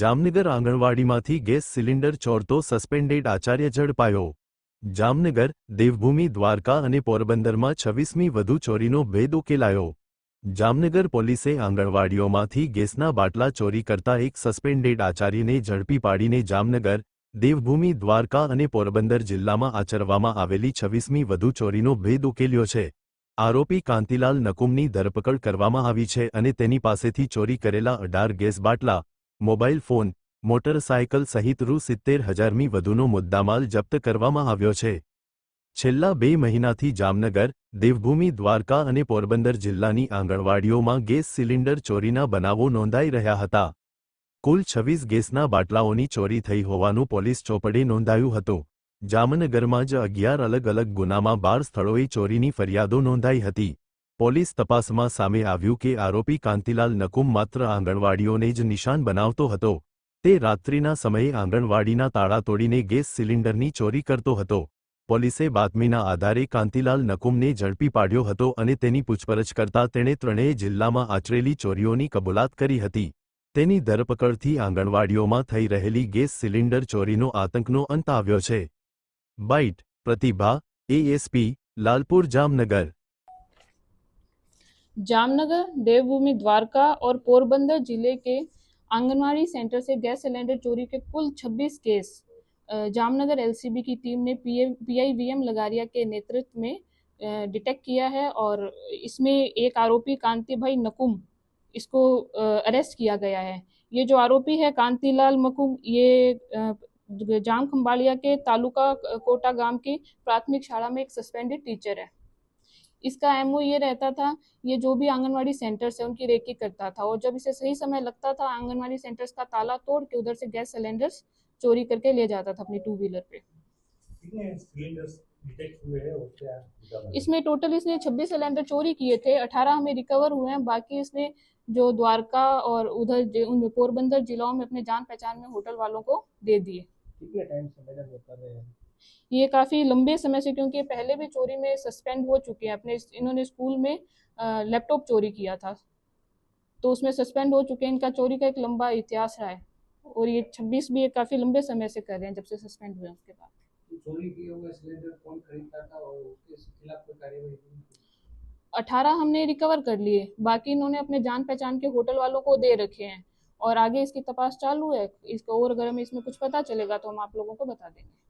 જામનગર આંગણવાડીમાંથી gas cylinder ચોરતો suspended આચાર્ય ઝડપાયો જામનગર દેવભૂમિ દ્વારકા અને પોરબંદરમાં છવ્વીસમી વધુ ચોરીનો ભેદ ઉકેલાયો જામનગર પોલીસે આંગણવાડીઓમાંથી ગેસના બાટલા ચોરી કરતા એક સસ્પેન્ડેડ આચાર્યને ઝડપી પાડીને જામનગર દેવભૂમિ દ્વારકા અને પોરબંદર જિલ્લામાં આચરવામાં આવેલી છવ્વીસમી વધુ ચોરીનો ભેદ ઉકેલ્યો છે આરોપી કાંતિલાલ નકુમની ધરપકડ કરવામાં આવી છે અને તેની પાસેથી ચોરી કરેલા અઢાર ગેસ બાટલા મોબાઈલ ફોન મોટરસાયકલ સહિત રૂ સિત્તેર હજારમી વધુનો મુદ્દામાલ જપ્ત કરવામાં આવ્યો છે છેલ્લા બે મહિનાથી જામનગર દેવભૂમિ દ્વારકા અને પોરબંદર જિલ્લાની આંગણવાડીઓમાં ગેસ સિલિન્ડર ચોરીના બનાવો નોંધાઈ રહ્યા હતા કુલ છવ્વીસ ગેસના બાટલાઓની ચોરી થઈ હોવાનું પોલીસ ચોપડે નોંધાયું હતું જામનગરમાં જ અગિયાર અલગ અલગ ગુનામાં બાર સ્થળોએ ચોરીની ફરિયાદો નોંધાઈ હતી પોલીસ તપાસમાં સામે આવ્યું કે આરોપી કાંતિલાલ નકુમ માત્ર આંગણવાડીઓને જ નિશાન બનાવતો હતો તે રાત્રિના સમયે આંગણવાડીના તાળા તોડીને ગેસ સિલિન્ડરની ચોરી કરતો હતો પોલીસે બાતમીના આધારે કાંતિલાલ નકુમને ઝડપી પાડ્યો હતો અને તેની પૂછપરછ કરતા તેણે ત્રણેય જિલ્લામાં આચરેલી ચોરીઓની કબૂલાત કરી હતી તેની ધરપકડથી આંગણવાડીઓમાં થઈ રહેલી ગેસ સિલિન્ડર ચોરીનો આતંકનો અંત આવ્યો છે બાઇટ પ્રતિભા એએસપી લાલપુર જામનગર जामनगर देवभूमि द्वारका और पोरबंदर जिले के आंगनवाड़ी सेंटर से गैस सिलेंडर चोरी के कुल 26 केस जामनगर एलसीबी की टीम ने पीआई वीएम लगारिया के नेतृत्व में डिटेक्ट किया है और इसमें एक आरोपी कांति भाई नकुम इसको अरेस्ट किया गया है ये जो आरोपी है कांतीलाल मकुम ये जाम खम्बालिया के तालुका कोटा गांव की प्राथमिक शाला में एक सस्पेंडेड टीचर है इसका एम ये रहता था ये जो भी आंगनवाड़ी सेंटर्स है उनकी रेकी करता था और जब इसे सही समय लगता था आंगनवाड़ी सेंटर्स का ताला तोड़ के उधर से गैस सिलेंडर्स चोरी करके ले जाता था अपनी टू व्हीलर पे इसमें टोटल इसने 26 सिलेंडर चोरी किए थे 18 हमें रिकवर हुए हैं बाकी इसने जो द्वारका और उधर पोरबंदर जिलों में अपने जान पहचान में होटल वालों को दे दिए कितने टाइम से मैडम ये कर रहे हैं ये काफ़ी लंबे समय से क्योंकि पहले भी चोरी में सस्पेंड हो चुके हैं अपने इन्होंने स्कूल में लैपटॉप चोरी किया था तो उसमें सस्पेंड हो चुके हैं इनका चोरी का एक लंबा इतिहास रहा है और ये छब्बीस भी ये काफ़ी लंबे समय से कर रहे हैं जब से सस्पेंड हुए उसके बाद तो चोरी किए हुए सिलेंडर कौन खरीदता था और उसके खिलाफ कोई अठारह हमने रिकवर कर लिए बाकी इन्होंने अपने जान पहचान के होटल वालों को दे रखे हैं और आगे इसकी तपास चालू है इसको और अगर हमें इसमें कुछ पता चलेगा तो हम आप लोगों को बता देंगे